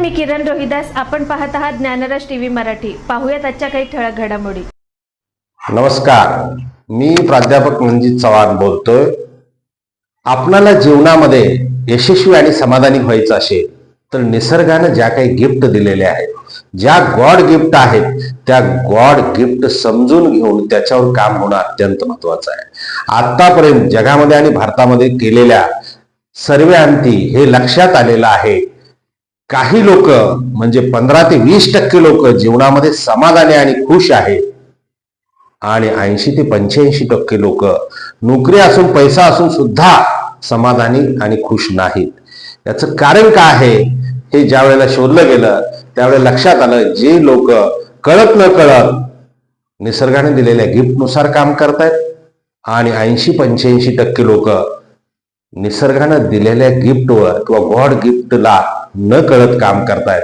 नमस्कार मी किरण रोहिदास. आपण पाहत आहात ज्ञानराज टीव्ही मराठी. पाहूयात आजच्या काही ठळक घडामोडी. नमस्कार. मी प्राध्यापक मंजित चव्हाण बोलतोय. आपणाला जीवनामध्ये यशस्वी आणि समाधानी व्हायचं असेल तर निसर्गानं ज्या काही गिफ्ट दिलेल्या आहेत ज्या गॉड गिफ्ट आहेत त्या गॉड गिफ्ट समजून घेऊन त्याच्यावर काम होणं अत्यंत महत्वाचं आहे. आतापर्यंत जगामध्ये आणि भारतामध्ये केलेल्या सर्वेअंती हे लक्षात आलेलं आहे काही लोक म्हणजे पंधरा ते वीस टक्के लोक जीवनामध्ये समाधानी आणि खुश आहेत आणि ऐंशी ते पंच्याऐंशी टक्के लोक नोकरी असून पैसा असून सुद्धा समाधानी आणि खुश नाहीत. याचं कारण काय आहे? हे ज्या वेळेला शोधलं गेलं त्यावेळेला लक्षात आलं जे लोक कळत न कळत निसर्गाने दिलेल्या गिफ्टनुसार काम करतायत. आणि ऐंशी पंच्याऐंशी टक्के लोक निसर्गानं दिलेल्या गिफ्टवर किंवा गॉड गिफ्टला न कळत काम करतायत.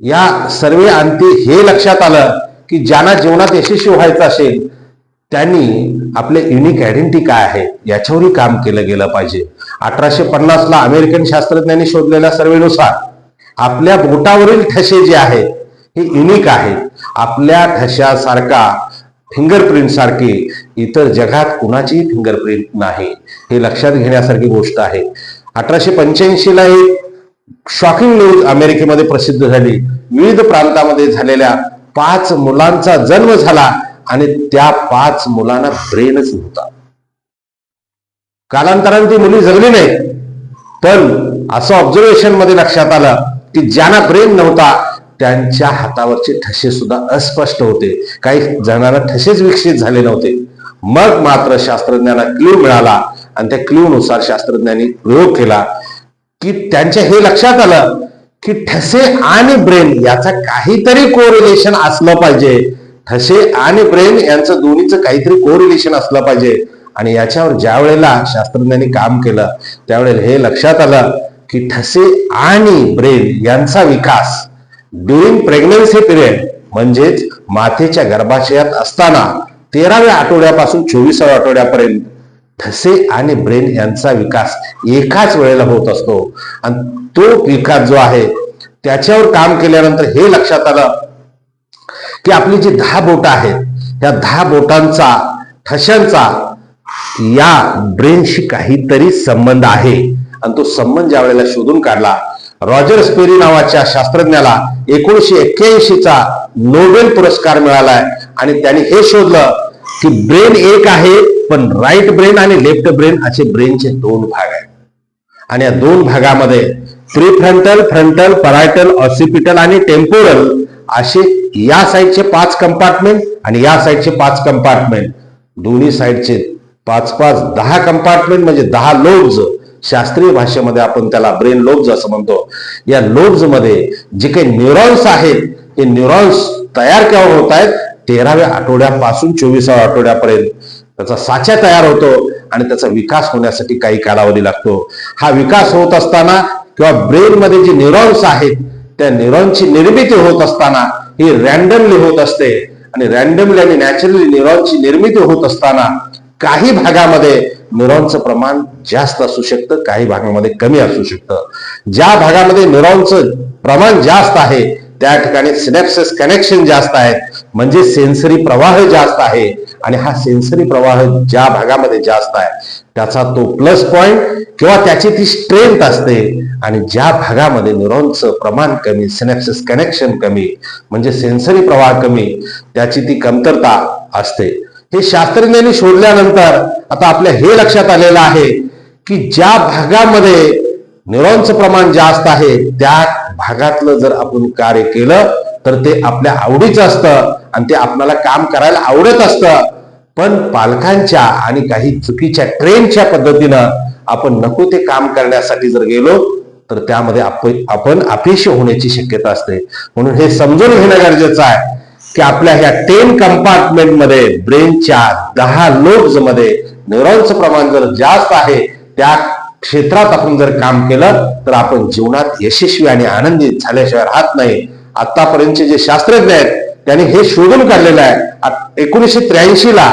या सर्वे अंती हे लक्षात आलं की ज्यांना जीवनात यशस्वी व्हायचं असेल त्यांनी आपले युनिक आयडेंटिटी काय आहे याच्यावरही काम केलं गेलं पाहिजे. अठराशे पन्नासला अमेरिकन शास्त्रज्ञांनी शोधलेल्या सर्वेनुसार आपल्या बोटावरील ठसे जे आहेत हे युनिक आहेत. आपल्या ठशासारखा फिंगरप्रिंट सारखी इतर जगात कुणाचीही फिंगरप्रिंट नाही. हे लक्षात घेण्यासारखी गोष्ट आहे. अठराशे पंच्याऐंशी ला एक शॉकिंग न्यूज अमेरिकेमध्ये प्रसिद्ध झाली. विविध प्रांतामध्ये झालेल्या पाच मुलांचा जन्म झाला आणि त्या पाच मुलांना ब्रेनच नव्हता. कालांतराने ती मुली जगली नाही. पण असं ऑब्झर्वेशनमध्ये लक्षात आलं की ज्यांना ब्रेन नव्हता त्यांच्या हातावरचे ठसे सुद्धा अस्पष्ट होते. काही जणांना ठसेच विकसित झाले नव्हते. मग मात्र शास्त्रज्ञांना क्ल्यू मिळाला आणि त्या क्ल्यू नुसार शास्त्रज्ञांनी प्रयोग केला की त्यांच्या हे लक्षात आलं की ठसे आणि ब्रेन याचा काहीतरी कोरिलेशन असलं पाहिजे. ठसे आणि ब्रेन यांचं दोन्हीचं काहीतरी कोरिलेशन असलं पाहिजे. आणि याच्यावर ज्या वेळेला शास्त्रज्ञांनी काम केलं त्यावेळेला हे लक्षात आलं की ठसे आणि ब्रेन यांचा विकास ड्युरिंग प्रेग्नन्सी पिरियड म्हणजेच मातेच्या गर्भाशयात असताना तेराव्या आठवड्यापासून चोवीसाव्या आठवड्यापर्यंत ठसे आणि ब्रेन यांचा विकास एकाच वेळेला होत असतो. आणि तो विकास जो आहे त्याच्यावर काम केल्यानंतर हे लक्षात आलं की आपली जी दहा बोट आहेत त्या दहा बोटांचा ठशांचा या ब्रेनशी काहीतरी संबंध आहे. आणि तो संबंध ज्या वेळेला शोधून काढला रॉजर स्पेरी नावाच्या शास्त्रज्ञाला एकोणीशे एक्क्याऐंशीचा नोबेल पुरस्कार मिळालाय. आणि त्यांनी हे शोधलं की ब्रेन एक आहे पण राईट ब्रेन आणि लेफ्ट ब्रेन असे ब्रेनचे दोन भाग आहेत. आणि या दोन भागामध्ये प्रीफ्रंटल फ्रंटल परायटल ऑसिपिटल आणि टेम्पोरल असे या साईडचे पाच कंपार्टमेंट आणि या साईडचे पाच कंपार्टमेंट. दोन्ही साईडचे पाच पाच दहा कंपार्टमेंट म्हणजे दहा लोब्ज. शास्त्रीय भाषेमध्ये आपण त्याला ब्रेन लोब्ज असं म्हणतो. या लोब्जमध्ये जे काही न्यूरॉन्स आहेत ते न्यूरॉन्स तयार केव्हा होत आहेत? तेराव्या आठवड्यापासून चोवीसाव्या आठवड्यापर्यंत. त्याचा साचा तयार होतो आणि त्याचा विकास होण्यासाठी काही कालावधी लागतो. हा विकास होत असताना किंवा ब्रेनमध्ये जे न्यूरॉन्स आहेत त्या न्यूरॉनची निर्मिती होत असताना ही रॅन्डमली होत असते. आणि रॅन्डमली आणि नॅचरली न्यूरॉनची निर्मिती होत असताना काही भागामध्ये न्यूरॉनचं प्रमाण जास्त असू शकतं काही भागामध्ये कमी असू शकतं. ज्या भागामध्ये न्यूरॉनचं प्रमाण जास्त आहे त्या ठिकाणी सिनेप्सेस कनेक्शन जास्त आहेत. म्हणजे सेन्सरी प्रवाह जास्त आहे आणि हा सेन्सरी प्रवाह ज्या भागामध्ये जास्त आहे त्याचा तो प्लस पॉइंट किंवा त्याची ती स्ट्रेंथ असते. आणि ज्या भागामध्ये न्यूरॉनचं प्रमाण कमी सिनेप्सेस कनेक्शन कमी म्हणजे सेन्सरी प्रवाह कमी त्याची ती कमतरता असते. हे शास्त्रज्ञांनी शोधल्यानंतर आता आपल्या हे लक्षात आलेलं आहे की ज्या भागामध्ये न्यूरॉनचं प्रमाण जास्त आहे त्या भागातलं जर आपण कार्य केलं तर ते आपल्या आवडीचं असतं आणि ते आपल्याला काम करायला आवडत असतं. पण पालकांच्या आणि काही चुकीच्या ट्रेनच्या पद्धतीनं आपण नको ते काम करण्यासाठी जर गेलो तर त्यामध्ये आप- आपण अपयशी होण्याची शक्यता असते. म्हणून हे समजून घेणं गरजेचं आहे. की आपल्या ह्या टेन कंपार्टमेंटमध्ये ब्रेनच्या दहा लोब्समध्ये न्यूरॉनचं प्रमाण जर जास्त आहे त्या क्षेत्रात आपण जर काम केलं तर आपण जीवनात यशस्वी आणि आनंदी झाल्याशिवाय राहत नाही. आतापर्यंतचे जे शास्त्रज्ञ आहेत त्यांनी हे शोधून काढलेलं आहे. एकोणीसशे त्र्याऐंशी ला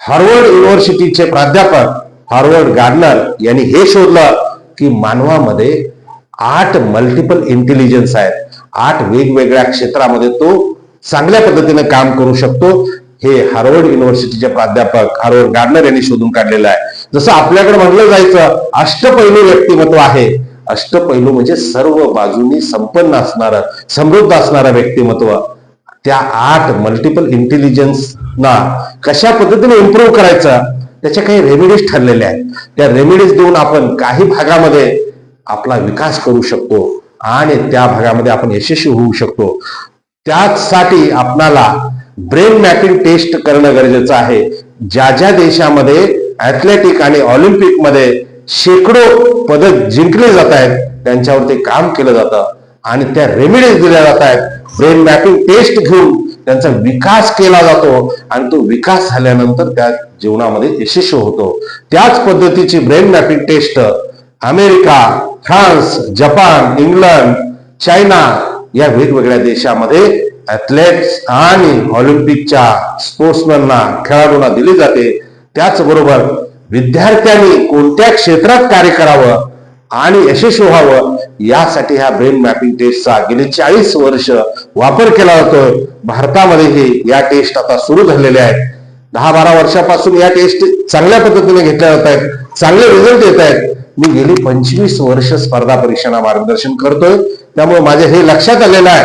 हार्वर्ड युनिव्हर्सिटीचे प्राध्यापक हार्वर्ड गार्डनर यांनी हे शोधलं की मानवामध्ये आठ मल्टिपल इंटेलिजन्स आहेत. आठ वेगवेगळ्या क्षेत्रामध्ये तो चांगल्या पद्धतीने काम करू शकतो. हे हार्वर्ड युनिव्हर्सिटीचे प्राध्यापक हार्वर्ड गार्डनर यांनी शोधून काढलेलं आहे. जसं आपल्याकडे म्हटलं जायचं अष्टपैलू व्यक्तिमत्व आहे. अष्टपैलू म्हणजे सर्व बाजूनी संपन्न असणारं समृद्ध असणारं व्यक्तिमत्व. त्या आठ मल्टिपल इंटेलिजन्सना कशा पद्धतीने इम्प्रूव्ह करायचं त्याच्या काही रेमेडीज ठरलेल्या आहेत. त्या रेमेडीज देऊन आपण काही भागामध्ये आपला विकास करू शकतो आणि त्या भागामध्ये आपण यशस्वी होऊ शकतो. त्यासाठी आपणाला ब्रेन मॅपिंग टेस्ट करणं गरजेचं आहे. ज्या ज्या देशामध्ये ऍथलेटिक आणि ऑलिम्पिकमध्ये शेकडो पदक जिंकले जात आहेत त्यांच्यावरती काम केलं जातं. आणि त्या रेमेडीज दिल्या जात आहेत. ब्रेन मॅपिंग टेस्ट घेऊन त्यांचा विकास केला जातो आणि तो विकास झाल्यानंतर त्या जीवनामध्ये यशस्वी होतो. त्याच पद्धतीची brain mapping test America France Japan England China या वेगवेगळ्या देशामध्ये ऍथलेट्स आणि ऑलिम्पिकच्या स्पोर्ट्समॅनना खेळाडूंना दिली जाते. त्याचबरोबर विद्यार्थ्यांनी कोणत्या क्षेत्रात कार्य करावं आणि यशस्वी व्हावं यासाठी ह्या ब्रेन मॅपिंग टेस्टचा गेली चाळीस वर्ष वापर केला जातोय. भारतामध्येही या टेस्ट आता सुरू झालेल्या आहेत. दहा बारा वर्षापासून या टेस्ट चांगल्या पद्धतीने घेतल्या जात आहेत. चांगले रिझल्ट येत आहेत. मी गेली पंचवीस वर्ष स्पर्धा परीक्षांना मार्गदर्शन करतोय. त्यामुळे माझ्या हे लक्षात आलेलं आहे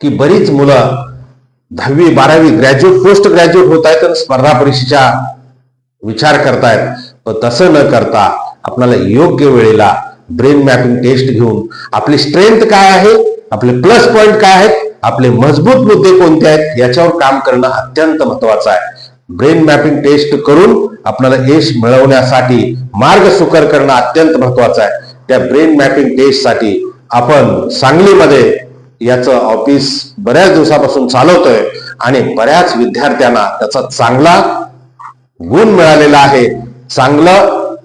की बरीच मुलं दहावी बारावी ग्रॅज्युएट पोस्ट ग्रॅज्युएट होत आहेत आणि स्पर्धा परीक्षेचा विचार करतायत. पण तसं न करता आपल्याला योग्य वेळेला ब्रेन मॅपिंग टेस्ट घेऊन आपली स्ट्रेंथ काय आहे आपले प्लस पॉइंट काय आहेत आपले मजबूत मुद्दे कोणते आहेत याच्यावर काम करणं अत्यंत महत्वाचं आहे. ब्रेन मॅपिंग टेस्ट करून आपल्याला यश मिळवण्यासाठी मार्ग सुकर करणं अत्यंत महत्वाचं आहे. त्या ब्रेन मॅपिंग टेस्टसाठी आपण सांगलीमध्ये याचं ऑफिस बऱ्याच दिवसापासून चालवतोय आणि बऱ्याच विद्यार्थ्यांना त्याचा चांगला गुण मिळालेला आहे चांगलं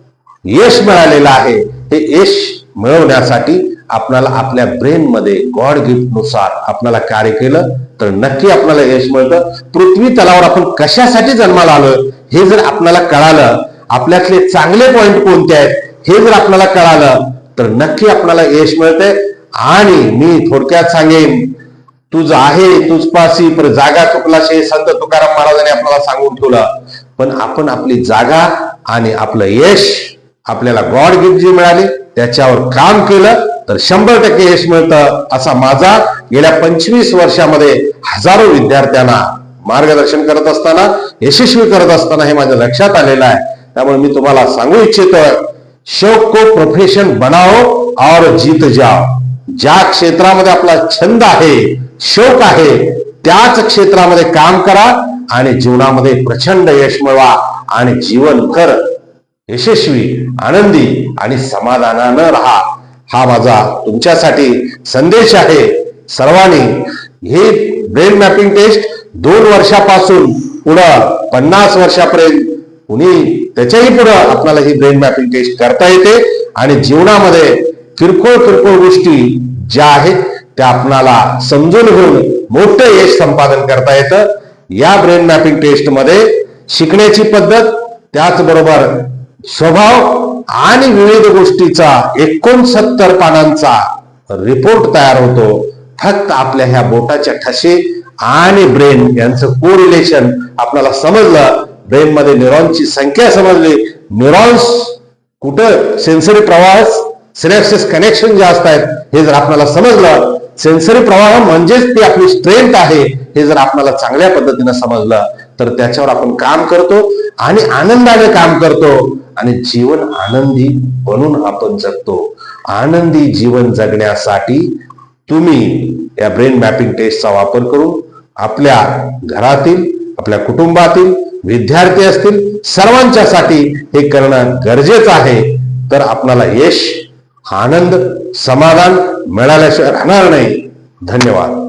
यश मिळालेलं आहे. हे यश मिळवण्यासाठी आपल्याला आपल्या ब्रेनमध्ये गॉड गिफ्टनुसार आपल्याला कार्य केलं तर नक्की आपल्याला यश मिळतं. पृथ्वी तलावर आपण कशासाठी जन्माला आलोय हे जर आपल्याला कळालं आपल्यातले चांगले पॉइंट कोणते आहेत हे जर आपल्याला कळालं तर नक्की आपल्याला यश मिळते. आणि मी थोडक्यात सांगेन तुझ आहे तुझ पासी पर जागा चुकलाशे संत तुकाराम महाराजांनी आपल्याला सांगून ठेवलं. पण आपण आपली जागा आणि आपलं यश आपल्याला गॉड गिफ्ट जी मिळाली त्याच्यावर काम केलं तर शंभर टक्के यश मिळतं असा माझा गेल्या पंचवीस वर्षामध्ये हजारो विद्यार्थ्यांना मार्गदर्शन करत असताना यशस्वी करत असताना हे माझ्या लक्षात आलेलं आहे. त्यामुळे मी तुम्हाला सांगू इच्छितोय शौक को प्रोफेशन बनाओ और जीत जाओ. ज्या क्षेत्रामध्ये आपला छंद आहे शौक आहे त्याच क्षेत्रामध्ये काम करा आणि जीवनामध्ये प्रचंड यश मिळवा आणि जीवन कर. यशस्वी आनंदी आणि समाधानानं राहा. हा माझा तुमच्यासाठी संदेश आहे. सर्वांनी हे ब्रेन मॅपिंग टेस्ट दोन वर्षापासून पुढं पन्नास वर्षापर्यंत कुणी त्याच्याही पुढं आपल्याला ही ब्रेन मॅपिंग टेस्ट करता येते आणि जीवनामध्ये किरकोळ किरकोळ गोष्टी ज्या आहेत त्या आपणाला समजून घेऊन मोठं यश संपादन करता येतं. या ब्रेन मॅपिंग टेस्टमध्ये शिकण्याची पद्धत त्याचबरोबर स्वभाव आणि विविध गोष्टीचा एकोणसत्तर पानांचा रिपोर्ट तयार होतो. फक्त आपल्या ह्या बोटाच्या ठसे आणि ब्रेन यांचं कोरिलेशन आपल्याला समजलं ब्रेन मध्ये न्यूरॉनची संख्या समजली. न्यूरॉन्स कुठं? सेन्सरी प्रवाह सिनेप्सिस कनेक्शन जे असतात हे जर आपल्याला समजलं सेन्सरी प्रवाह म्हणजेच ती आपली स्ट्रेंथ आहे हे जर आपल्याला चांगल्या पद्धतीनं समजलं तर त्याच्यावर आपण काम करतो आणि आनंदाने काम करतो. आणि जीवन आनंदी बनून आपण जगतो. आनंदी जीवन जगण्यासाठी तुम्ही या ब्रेन मॅपिंग टेस्टचा वापर करून आपल्या घरातील आपल्या कुटुंबातील विद्यार्थी असतील सर्वांच्यासाठी हे करणं गरजेचं आहे. तर आपणाला यश आनंद समाधान मिळाल्याशिवाय राहणार नाही. धन्यवाद.